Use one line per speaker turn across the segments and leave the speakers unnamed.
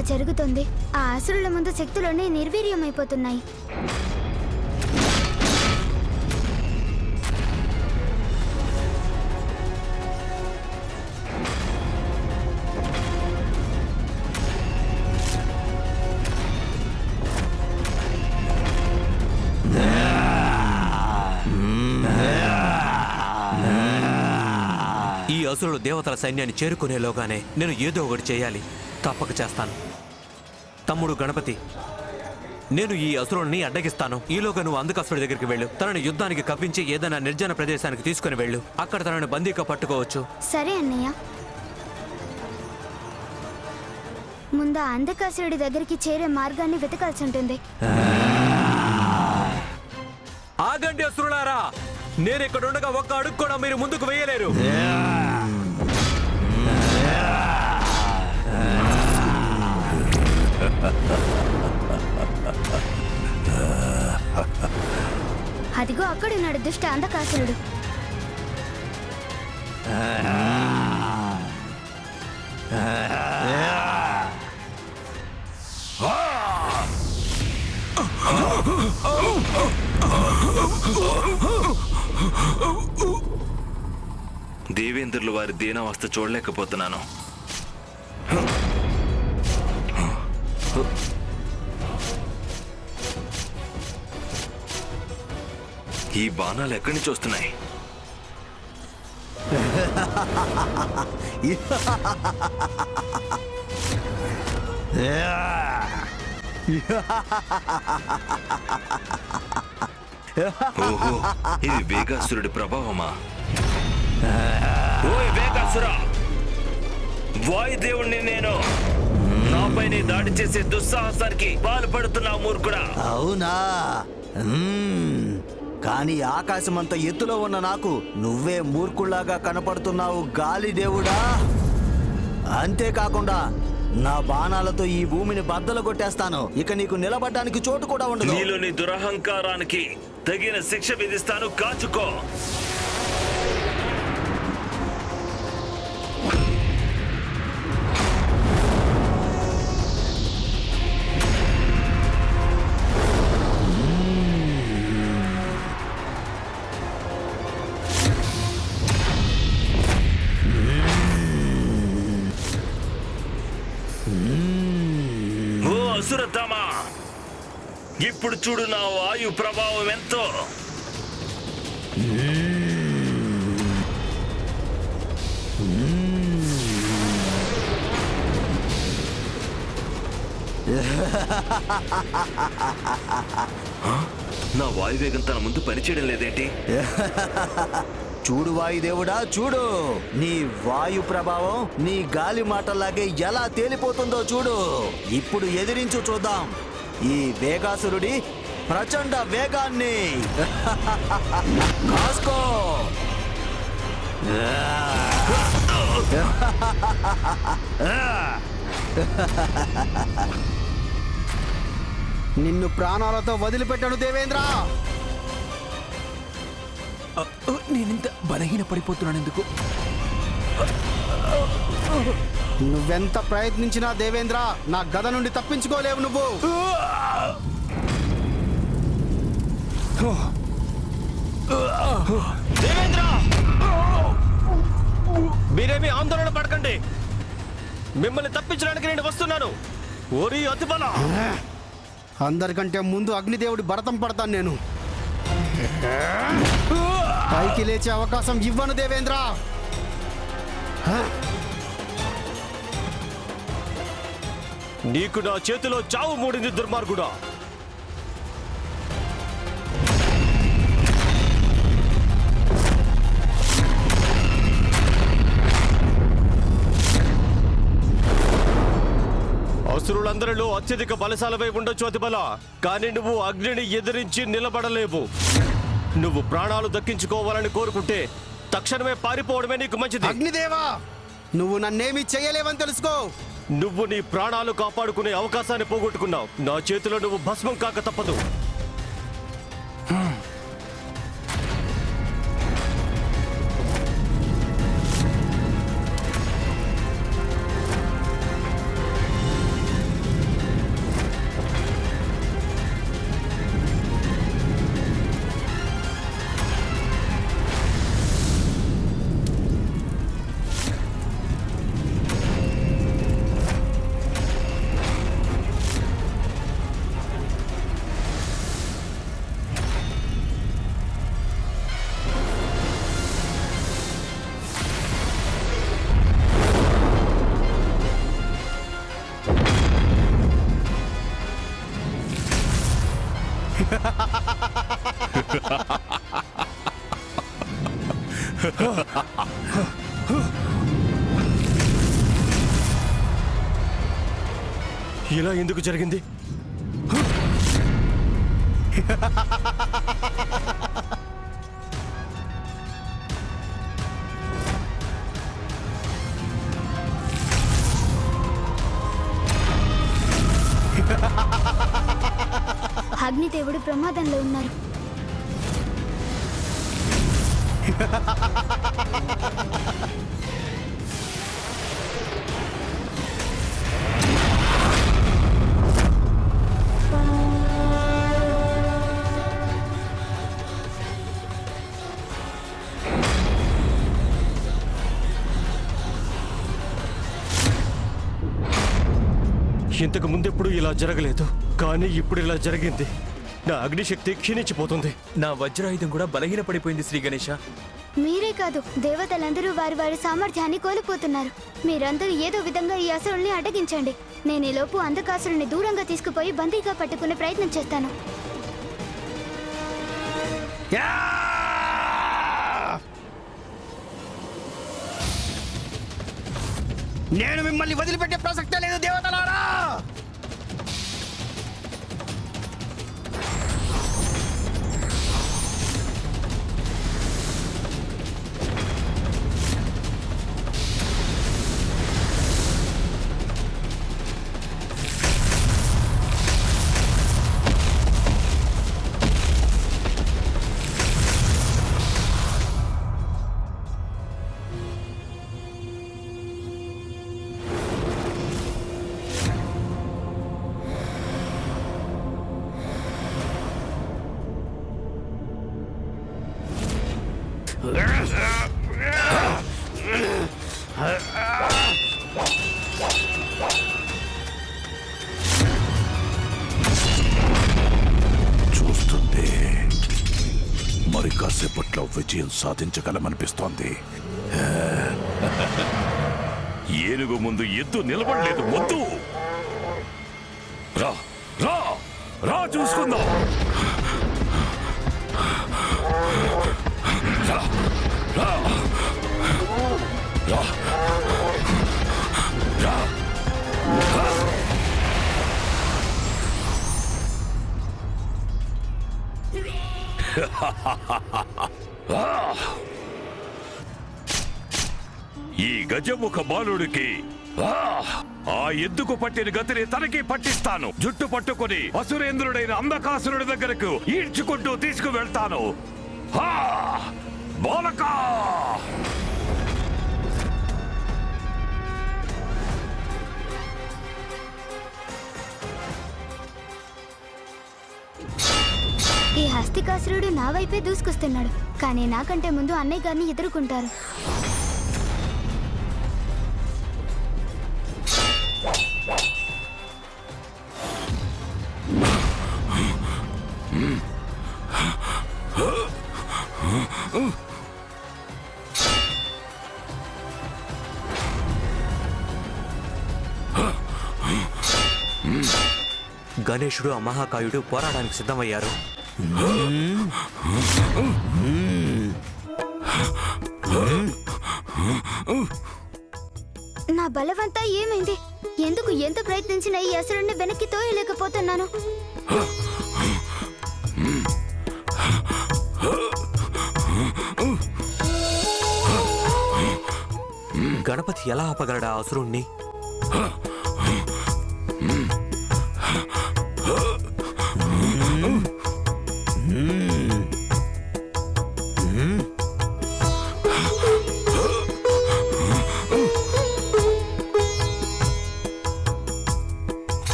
ఇలా జరుగుతుంది. ఆ అసురుల ముందు శక్తులన్నీ నిర్వీర్యమైపోతున్నాయి.
ఈ అసురుడు దేవతల సైన్యాన్ని చేరుకునేలోగానే నేను ఏదో ఒకటి చేయాలి. తప్పక చేస్తాను. తమ్ముడు గణపతి నేను ఈ అసురుల్ని అడ్డగిస్తాను. ఈలోగా నువ్వు అందుకసుడి దగ్గరికి వెళ్ళు. తనని యుద్ధానికి కవ్వించి ఏదైనా నిర్జన ప్రదేశానికి తీసుకుని వెళ్ళు. అక్కడ తనని బందీగా పట్టుకోవచ్చు.
సరే అన్నయ్య. ముందు ఆ అంధకాసురుడి దగ్గరికి చేరే మార్గాన్ని వెతకాల్సి ఉంటుంది.
ఆగండి అసురులారా! నేను ఇక్కడ ఉండగా ఒక్క అడుగు కూడా మీరు ముందుకు వేయలేరు.
అదిగో అక్కడున్నాడు దుష్ట అంధకాసురుడు.
దేవేంద్రులు వారి దీనావస్థ చూడలేకపోతున్నాను. ఈ బాణాలు ఎక్కడి నుంచి వస్తున్నాయి? ఓహో ఇది వేగాసురుడి ప్రభావమా? ఓయ్ వేగాసురా! వాయుదేవుణ్ణి నేను నాపై నీ దాడి చేసే దుస్సాహసానికి పాల్పడుతున్నా మూర్ఖుడా.
అవునా? మ్మ్. కానీ ఆకాశమంత ఎత్తులో ఉన్న నాకు నువ్వే మూర్ఖుల్లాగా కనపడుతున్నావు గాలి దేవుడా. అంతేకాకుండా నా బాణాలతో ఈ భూమిని బద్దలు కొట్టేస్తాను. ఇక నీకు నిలబడ్డానికి చోటు కూడా ఉండదు.
నీలోని దురహంకారానికి తగిన శిక్ష విధిస్తాను కాచుకో. ఇప్పుడు చూడు నా వాయు ప్రభావం ఎంతో? నా వాయువేగం తన ముందు పనిచేయడం లేదేంటి?
చూడు వాయుదేవుడా చూడు. నీ వాయు ప్రభావం నీ గాలి మాటల్లాగే ఎలా తేలిపోతుందో చూడు. ఇప్పుడు ఎదిరించు చూద్దాం. ఈ వేగాసురుడి ప్రచండ వేగాన్ని. కాసుకో.
నిన్ను ప్రాణాలతో వదిలిపెట్టను దేవేంద్ర.
నేనింత బలహీన పడిపోతున్నాను ఎందుకు
నువ్వెంత ప్రయత్నించినా దేవేంద్ర నా గద నుండి తప్పించుకోలేవు నువ్వు.
దేవేంద్ర! మీరేమీ ఆందోళన పడకండి. మిమ్మల్ని తప్పించడానికి నేను వస్తున్నాను. ఓరి అతిబల!
అందరికంటే ముందు అగ్నిదేవుడి భరతం పడతాను నేను. పైకి లేచే అవకాశం ఇవ్వను దేవేంద్ర.
నీకు నా చేతిలో చావు మూడింది దుర్మార్గుడా. అసురులందరిలో అత్యధిక బలశాలపై ఉండొచ్చు అతిబల కానీ నువ్వు అగ్నిని ఎదిరించి నిలబడలేవు. నువ్వు ప్రాణాలు దక్కించుకోవాలని కోరుకుంటే తక్షణమే పారిపోవడమే నీకు మంచిది.
అగ్నిదేవా నువ్వు నన్నేమీ చేయలేవని తెలుసుకో.
నువ్వు నీ ప్రాణాలు కాపాడుకునే అవకాశాన్ని పోగొట్టుకున్నావు. నా చేతిలో నువ్వు భస్మం కాక తప్పదు. ఇలా ఎందుకు జరిగింది?
అగ్నిదేవుడు ప్రమాదంలో ఉన్నారు.
ఇంతకు ముందెప్పుడు ఇలా జరగలేదు కానీ ఇప్పుడు ఇలా జరిగింది. నా అగ్నిశక్తి క్షీణించిపోతుంది.
నా వజ్రాయుధం కూడా బలహీనపడిపోయింది శ్రీ గణేష.
మీరే కాదు దేవతలందరూ వారి వారి సామర్థ్యాన్ని కోల్పోతున్నారు. మీరందరూ ఏదో విధంగా ఈ అసురుల్ని అడ్డగించండి. నేను ఈ లోపు అంధకాసురుని దూరంగా తీసుకుపోయి బందీగా పట్టుకునే ప్రయత్నం చేస్తాను.
నేను మిమ్మల్ని వదిలిపెట్టే ప్రసక్తే లేదు దేవతలారా!
సాధించగలమనిపిస్తోంది
ఏనుగు ముందు ఎద్దు నిలబడలేదు వద్దు రా రా రా చూసుకుందాం రా, రా. రా. రా. ఈ గజముఖ బాలుడికి ఆ! ఆ ఎద్దుకు పట్టిన గతిని తనకి పట్టిస్తాను. జుట్టు పట్టుకొని అసురేంద్రుడైన అంధకాసురుడి దగ్గరకు ఈడ్చుకుంటూ తీసుకువెళ్తాను. బాలకా!
అస్థికాసురుడు నా వైపే దూసుకొస్తున్నాడు. కానీ నాకంటే ముందు అన్నయ్య గారిని ఎదుర్కొంటారు.
గణేశుడు ఆ మహాకాయుడు పోరాడానికి సిద్ధమయ్యారు.
నా బలవంతా ఏమైంది? ఎందుకు ఎంత ప్రయత్నించినా ఈ అసురుణ్ణి వెనక్కి తోయలేకపోతున్నాను?
గణపతి ఎలా ఆపగలడా అసురుణ్ణి?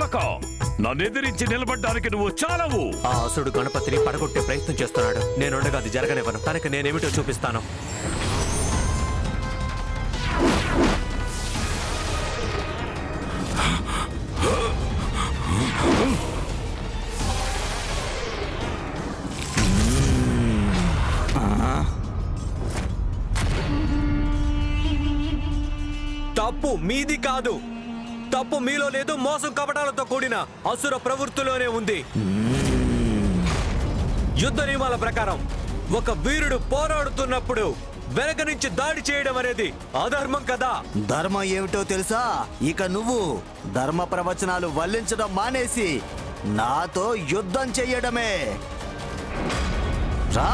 బాలక నన్నెదిరించి నిలబడ్డానికి నువ్వు చాలవు.
ఆ అసురుడు గణపతిని పడగొట్టే ప్రయత్నం చేస్తున్నాడు. నేనుండగా అది జరగనివ్వను. తనకి నేనేమిటో చూపిస్తాను. తప్పు మీది కాదు. తప్పు మీలో లేదు మోసం కపటాలతో కూడిన అసుర ప్రవృత్తిలోనే ఉంది. యుద్ధ నియమాల ప్రకారం ఒక వీరుడు పోరాడుతున్నప్పుడు వెనక నుంచి దాడి చేయడం అనేది అధర్మం కదా?
ధర్మం ఏమిటో తెలుసా? ఇక నువ్వు ధర్మ ప్రవచనాలు వల్లించడం మానేసి నాతో యుద్ధం చెయ్యడమే. రా.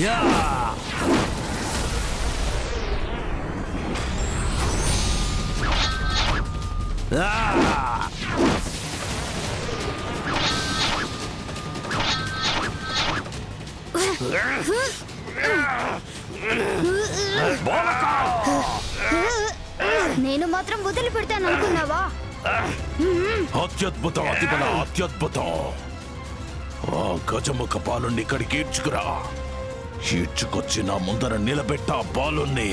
యా ఆ!
నేను మాత్రం వదిలిపెడతాను అనుకున్నావా
అత్యద్భుతం అతిబల అత్యద్భుతం. ఆ గజముఖ బాలుణ్ణి ఇక్కడికి ఈడ్చుకురా. ఈడ్చుకొచ్చి నా ముందర నిలబెట్ట
బాలుణ్ణి.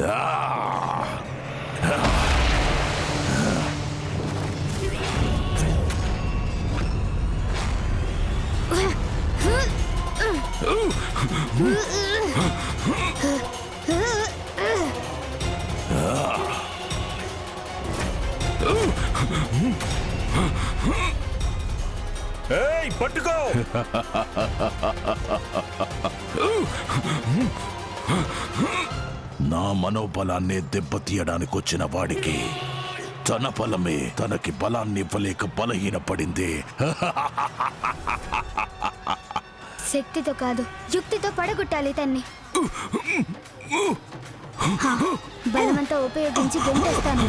Ah!
ఏయ్ పట్టుకో!
నా మనోబలాన్ని దెబ్బతీయడానికి వచ్చిన వాడికి తన బలమే తనకి బలాన్ని ఇవ్వలేక బలహీనపడింది.
శక్తితో కాదు యుక్తితో పడగొట్టాలి తన్ని. బలమంతా ఉపయోగించి గెంటేస్తాను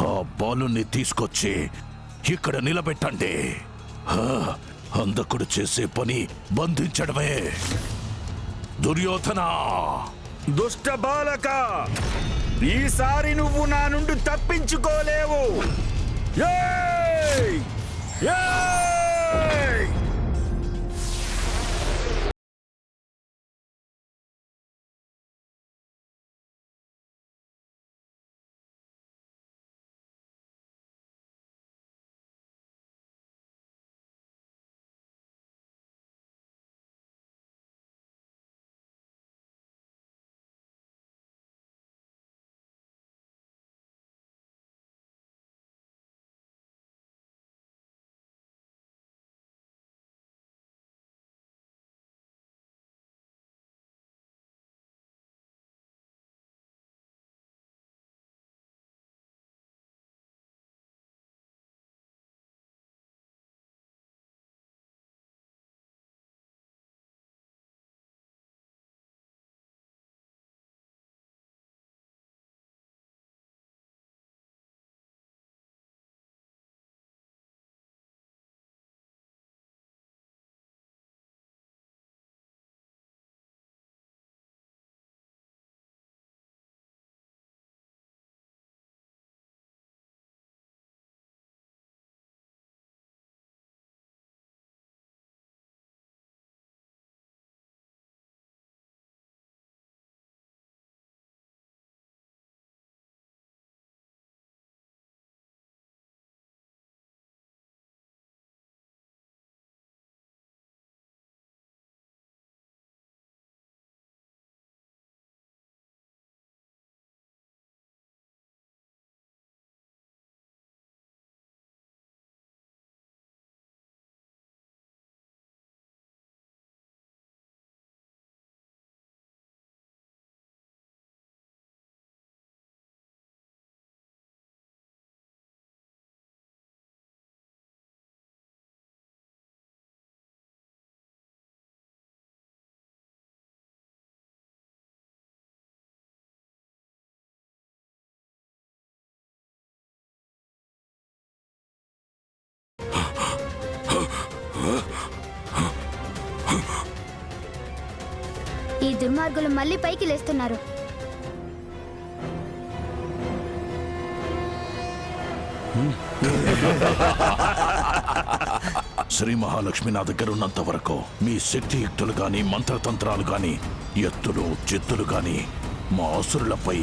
ఆ బాలుని తీసుకొచ్చి ఇక్కడ నిలబెట్టండి. ఆ, అందకుడు చేసే పని బంధించడమే. దుర్యోధన!
దుష్ట బాలక! ఈసారి నువ్వు నా నుండి తప్పించుకోలేవు! ఏ
ఈ దుర్మార్గులు మళ్ళీ పైకి లేస్తున్నారు.
శ్రీ మహాలక్ష్మి నా దగ్గర ఉన్నంత వరకు మీ శక్తియుక్తులు గాని మంత్రతంత్రాలు గాని ఎత్తులు చిత్తులు గాని మా అసురులపై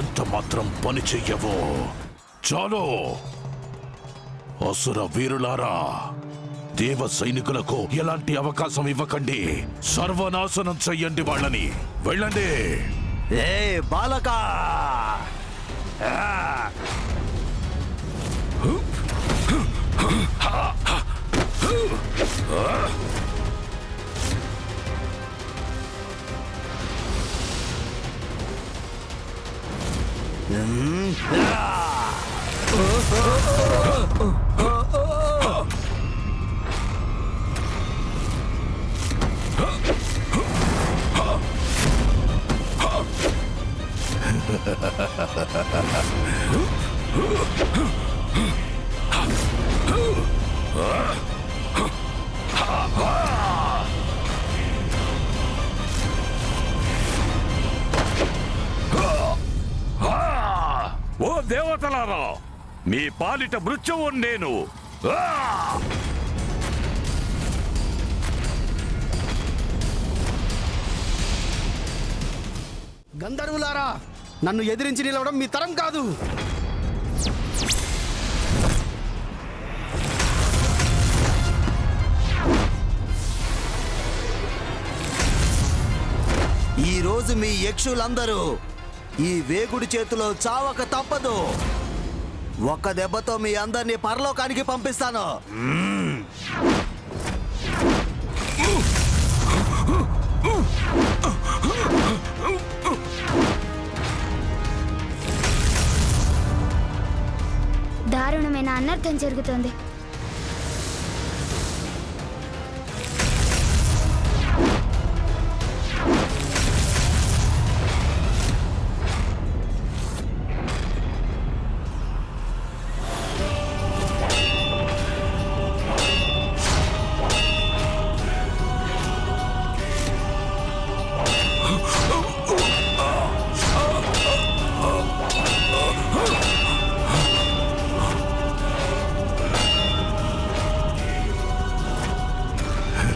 ఎంత మాత్రం పని చెయ్యవో చాలు. అసుర వీరులారా! దేవ సైనికులకు ఎలాంటి అవకాశం ఇవ్వకండి. సర్వనాశనం చెయ్యండి వాళ్ళని. వెళ్ళండి.
ఏ బాలకా!
ఓ దేవతలారా మీ పాలిట మృత్యువు నేను!
గంధర్వులారా నన్ను ఎదిరించి నిలవడం మీ తరం కాదు
ఈ రోజు మీ యక్షులందరూ ఈ వేగుడి చేతిలో చావక తప్పదు. ఒక్క దెబ్బతో మీ అందరినీ పరలోకానికి పంపిస్తాను.
దారుణమైన అనర్థం జరుగుతోంది.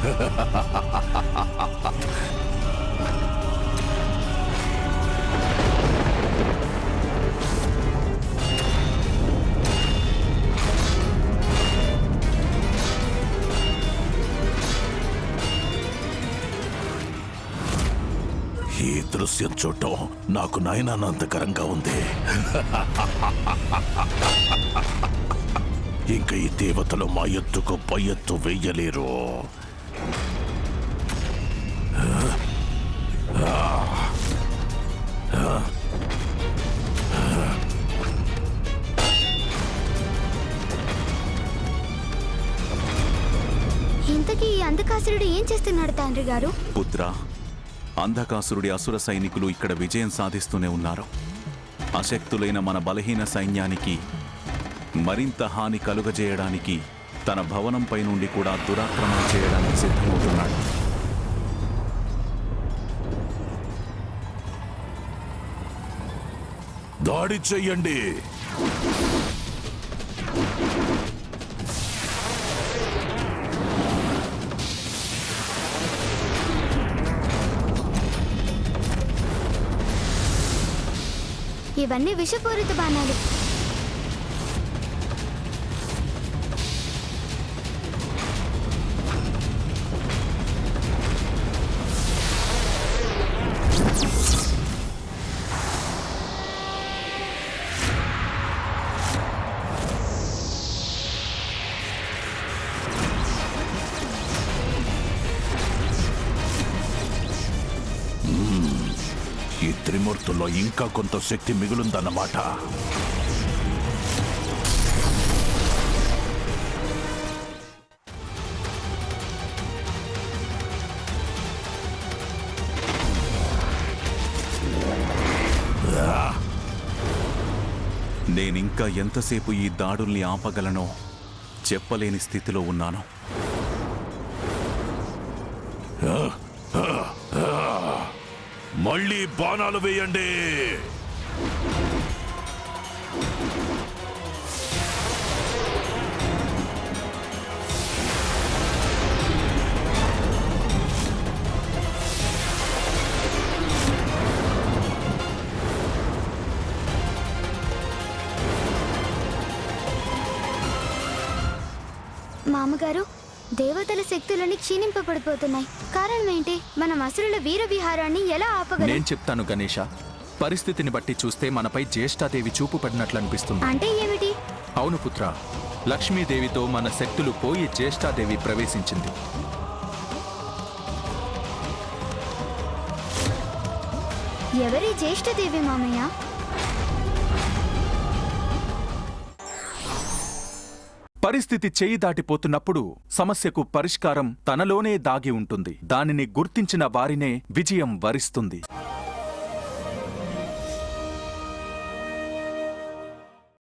ఈ దృశ్యం చూడటం నాకు నాయనానంతకరంగా ఉంది. ఇంకా ఈ దేవతలు మా ఎత్తుకు పై ఎత్తు వేయలేరు.
ఇంతకీ ఈ అంధకాసురుడు ఏం చేస్తున్నాడు తండ్రి గారు?
పుత్ర అంధకాసురుడి అసుర సైనికులు ఇక్కడ విజయం సాధిస్తూనే ఉన్నారు. అశక్తులైన మన బలహీన సైన్యానికి మరింత హాని కలుగజేయడానికి తన భవనంపై నుండి కూడా దురాక్రమణ చేయడానికి సిద్ధమవుతున్నాడు.
దాడి చెయ్యండి.
ఇవన్నీ విషపూరిత బాణాలు.
ఇంకా కొంత శక్తి మిగులుందన్నమాట.
నేనింకా ఎంతసేపు ఈ దాడుల్ని ఆపగలనో చెప్పలేని స్థితిలో ఉన్నాను.
మళ్ళీ బాణాలు వేయండి.
మామగారు దేవతల శక్తులని క్షీణింపబడిపోతున్నాయి. కారణం ఏంటి? మనం అసురుల వీర విహారాన్ని ఎలా ఆపగలం?
నేను చెప్తాను గణేష. పరిస్థితిని బట్టి చూస్తే మనపై జ్యేష్ఠాదేవి చూపు పడినట్లు అనిపిస్తుంది.
అంటే ఏమిటి?
అవును పుత్ర. లక్ష్మీదేవితో మన శక్తులు పోయి జ్యేష్ఠాదేవి ప్రవేశించింది.
ఎవరి జ్యేష్ఠదేవి మామయ్య?
పరిస్థితి చేయి దాటిపోతున్నప్పుడు సమస్యకు పరిష్కారం తనలోనే దాగి ఉంటుంది. దానిని గుర్తించిన వారినే విజయం వరిస్తుంది.